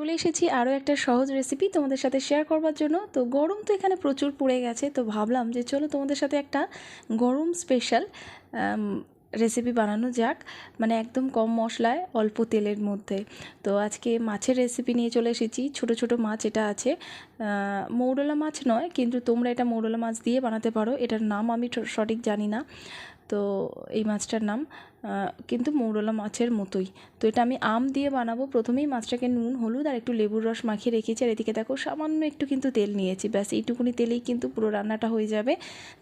চলে এসেছি আরও একটা সহজ রেসিপি তোমাদের সাথে শেয়ার করবার জন্য। তো গরম তো এখানে প্রচুর পড়ে গেছে, তো ভাবলাম যে চলো তোমাদের সাথে একটা গরম স্পেশাল রেসিপি বানানো যাক মানে একদম কম মশলায়, অল্প তেলের মধ্যে। তো আজকে মাছের রেসিপি নিয়ে চলে এসেছি, ছোট ছোট মাছ এটা আছে। মৌরলা মাছ নয়, কিন্তু তোমরা এটা মৌরলা মাছ দিয়ে বানাতে পারো, এটার নাম আমি সঠিক জানি না। তো এই মাছটার নাম কিন্তু মৌরলা মাছের মতোই। তো এটা আমি আম দিয়ে বানাবো। প্রথমেই মাছটাকে নুন, হলুদ আর একটু লেবুর রস মাখিয়ে রেখেছি। আর এদিকে দেখো, সামান্য একটু কিন্তু তেল নিয়েছি। ব্যাস, এইটুকুনি তেলেই কিন্তু পুরো রান্নাটা হয়ে যাবে।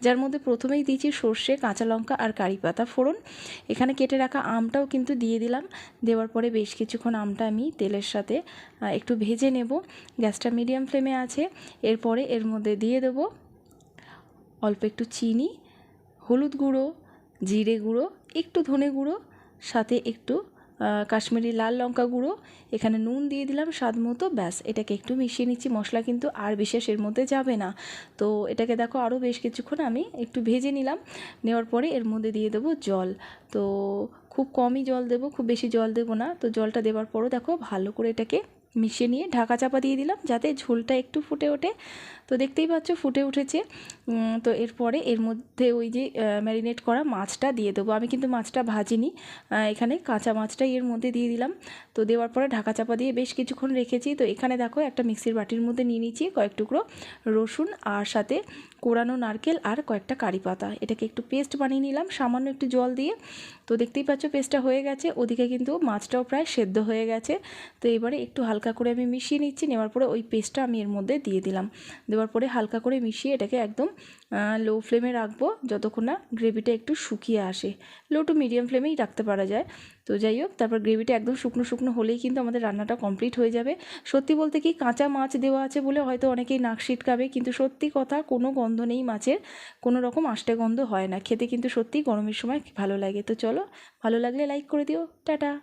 যার মধ্যে প্রথমেই দিয়েছি সর্ষে, কাঁচা লঙ্কা আর কারি পাতা ফোড়ন। এখানে কেটে রাখা আমটাও কিন্তু দিয়ে দিলাম। দেওয়ার পরে বেশ কিছুক্ষণ আমটা আমি তেলের সাথে একটু ভেজে নেব। গ্যাসটা মিডিয়াম ফ্লেমে আছে। এরপরে এর মধ্যে দিয়ে দেবো অল্প একটু চিনি, হলুদ গুঁড়ো জিরে গুঁড়ো, একটু ধনে গুঁড়ো, সাথে একটু কাশ্মীরি লাল লঙ্কা গুঁড়ো। এখানে নুন দিয়ে দিলাম স্বাদ মতো, ব্যাস, এটাকে একটু মিশিয়ে নিচ্ছি। মশলা কিন্তু আর বিশেষ এর মধ্যে যাবে না। তো এটাকে দেখো আরও বেশ কিছুক্ষণ আমি একটু ভেজে নিলাম। নেওয়ার পরে এর মধ্যে দিয়ে দেবো জল। তো খুব কমই জল দেবো, খুব বেশি জল দেবো না। তো জলটা দেওয়ার পরও দেখো ভালো করে এটাকে মিশিয়ে নিয়ে ঢাকা চাপা দিয়ে দিলাম যাতে ঝোলটা একটু ফুটে ওঠে। তো দেখতেই পাচ্ছ ফুটে উঠেছে। তো এরপরে এর মধ্যে ওই যে ম্যারিনেট করা মাছটা দিয়ে দেবো। আমি কিন্তু মাছটা ভাজিনি। এখানে কাঁচা মাছটাই এর মধ্যে দিয়ে দিলাম। তো দেওয়ার পরে ঢাকা চাপা দিয়ে বেশ কিছুক্ষণ রেখেছি। তো এখানে দেখো একটা মিক্সির বাটির মধ্যে নিয়ে নিচ্ছি কয়েক টুকরো রসুন আর সাথে কোরানো নারকেল আর কয়েকটা কারি পাতা। এটাকে একটু পেস্ট বানিয়ে নিলাম সামান্য একটু জল দিয়ে। তো দেখতেই পাচ্ছ পেস্টটা হয়ে গেছে। ওদিকে কিন্তু মাছটাও প্রায় সেদ্ধ হয়ে গেছে। তো এবারে একটু হালকা করে আমি মিশিয়ে নিচ্ছি, নেওয়ার পরে ওই পেস্টটা আমি এর মধ্যে দিয়ে দিলাম। দেওয়ার পরে হালকা করে মিশিয়ে এটাকে একদম লো ফ্লেমে রাখব যতক্ষণ না গ্রেভিটা একটু শুকিয়ে আসে। লো টু মিডিয়াম ফ্লেমেই রাখতে পারা যায়। তো যাই হোক, তারপর গ্রেভিটা একদম শুকনো শুকনো হলেই কিন্তু আমাদের রান্নাটা কমপ্লিট হয়ে যাবে। সত্যি বলতে কি কাঁচা মাছ দেওয়া আছে বলে হয়তো অনেকেই নাক ছিটকাবে কিন্তু সত্যি কথা কোনো গন্ধ নেই মাছের। কোনো রকম আষ্টে গন্ধ হয় না। খেতে কিন্তু সত্যিই গরমের সময় ভালো লাগে। তো চলো, ভালো লাগলে লাইক করে দিও। টাটা!